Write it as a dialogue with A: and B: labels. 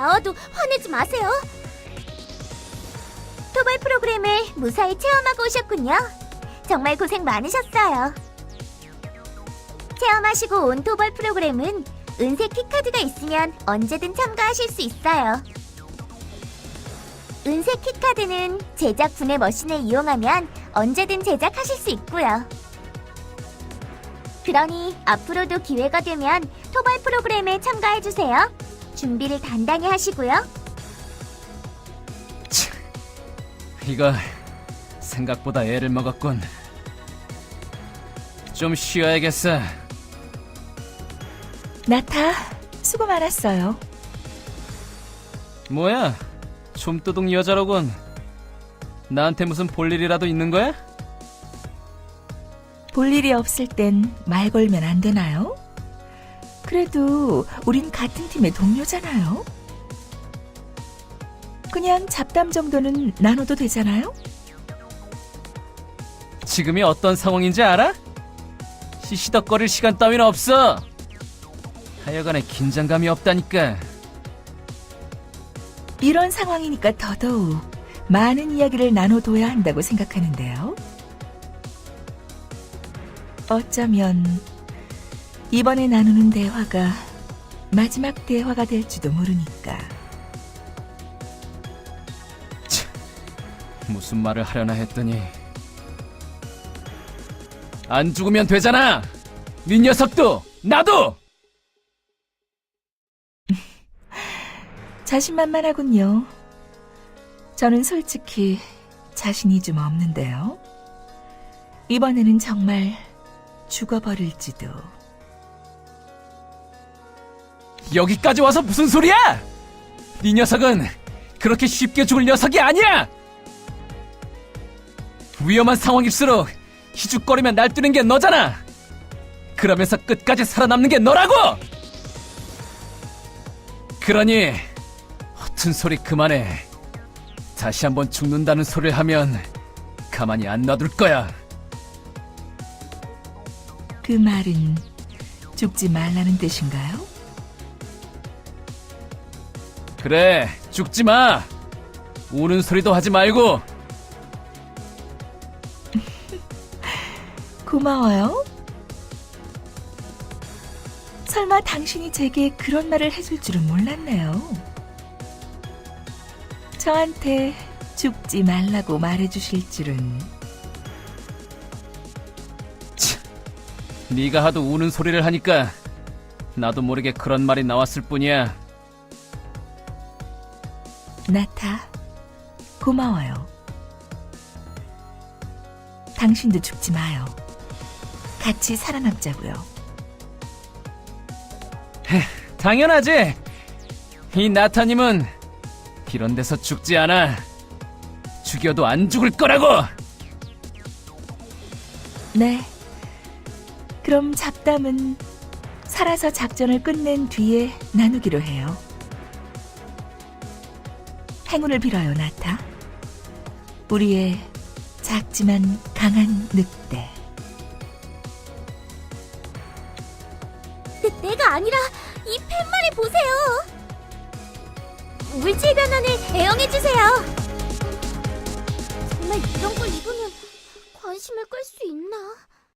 A: 나와도 화내지 마세요. 토벌 프로그램을 무사히 체험하고 오셨군요. 정말 고생 많으셨어요. 체험하시고 온 토벌 프로그램은 은색 키카드가 있으면 언제든 참가하실 수 있어요. 은색 키카드는 제작 분해 머신을 이용하면 언제든 제작하실 수 있고요. 그러니 앞으로도 기회가 되면 토벌 프로그램에 참가해주세요. 준비를 단단히 하시고요.
B: 이거 생각보다 애를 먹었군. 좀 쉬어야겠어.
C: 나타, 수고 많았어요.
B: 뭐야? 좀도둑 여자로군. 나한테 무슨 볼 일이라도 있는 거야?
C: 볼 일이 없을 땐 말 걸면 안 되나요? 그래도 우린 같은 팀의 동료잖아요. 그냥 잡담 정도는 나눠도 되잖아요?
B: 지금이 어떤 상황인지 알아? 시시덕거릴 시간 따위는 없어. 하여간에 긴장감이 없다니까.
C: 이런 상황이니까 더더욱 많은 이야기를 나눠둬야 한다고 생각하는데요. 어쩌면 이번에 나누는 대화가 마지막 대화가 될지도 모르니까.
B: 무슨 말을 하려나 했더니 안 죽으면 되잖아. 네 녀석도 나도.
C: 자신만만하군요. 저는 솔직히 자신이 좀 없는데요. 이번에는 정말 죽어버릴지도.
B: 여기까지 와서 무슨 소리야? 네 녀석은 그렇게 쉽게 죽을 녀석이 아니야. 위험한 상황일수록 희죽거리며 날뛰는 게 너잖아. 그러면서 끝까지 살아남는 게 너라고. 그러니 허튼 소리 그만해. 다시 한번 죽는다는 소리를 하면 가만히 안 놔둘 거야.
C: 그 말은 죽지 말라는 뜻인가요?
B: 그래, 죽지 마. 우는 소리도 하지 말고
C: 고마워요. 설마 당신이 제게 그런 말을 해줄 줄은 몰랐네요. 저한테 죽지 말라고 말해주실 줄은
B: 네가 하도 우는 소리를 하니까 나도 모르게 그런 말이 나왔을 뿐이야.
C: 나타 고마워요. 당신도 죽지 마요. 같이 살아남자고요.
B: 당연하지. 이 나타님은 이런 데서 죽지 않아. 죽여도 안 죽을 거라고.
C: 네. 그럼 잡담은 살아서 작전을 끝낸 뒤에 나누기로 해요. 행운을 빌어요, 나타. 우리의 작지만 강한 늑대.
A: 내, 내가 아니라 이 팻말을 보세요. 물질 변환을 애용해주세요. 정말 이런 걸 입으면 관심을 끌 수 있나?